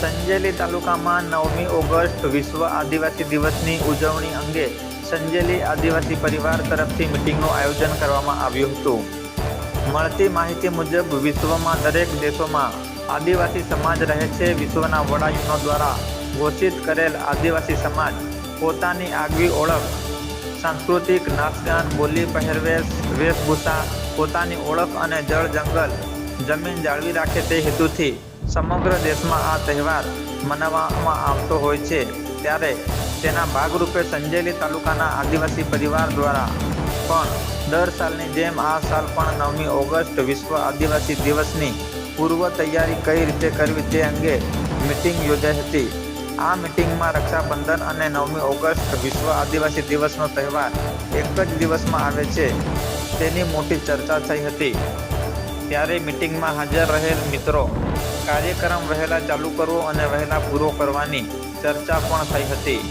સંજેલી તાલુકામાં નવમી ઓગસ્ટ વિશ્વ આદિવાસી દિવસની ઉજવણી અંગે સંજેલી આદિવાસી પરિવાર તરફથી મિટિંગનું આયોજન કરવામાં આવ્યું હતું. મળતી માહિતી મુજબ વિશ્વમાં દરેક દેશોમાં આદિવાસી સમાજ રહે છે. વિશ્વના વડાયુનો દ્વારા ઘોષિત કરેલ આદિવાસી સમાજ પોતાની આગવી ઓળખ, સાંસ્કૃતિક નાચગાન, બોલી પહેરવેશ, વેશભૂષા, પોતાની ઓળખ અને જળ જંગલ જમીન જાળવી રાખે તે હેતુથી સમગ્ર દેશમાં આ તહેવાર મનાવવામાં આવતો હોય છે. ત્યારે તેના ભાગરૂપે સંજેલી તાલુકાના આદિવાસી પરિવાર દ્વારા પણ દર સાલની જેમ આ સાલ પણ નવમી ઓગસ્ટ વિશ્વ આદિવાસી દિવસની પૂર્વ તૈયારી કઈ રીતે કરવી તે અંગે મિટિંગ યોજાઈ હતી. આ મિટિંગમાં રક્ષાબંધન અને નવમી ઓગસ્ટ વિશ્વ આદિવાસી દિવસનો તહેવાર એક જ દિવસમાં આવે છે તેની મોટી ચર્ચા થઈ હતી. ત્યારે મિટિંગમાં હાજર રહેલ મિત્રો કાર્યક્રમ વહેલા ચાલુ કરવો અને વહેલા પૂરો કરવાની ચર્ચા પણ થઈ હતી.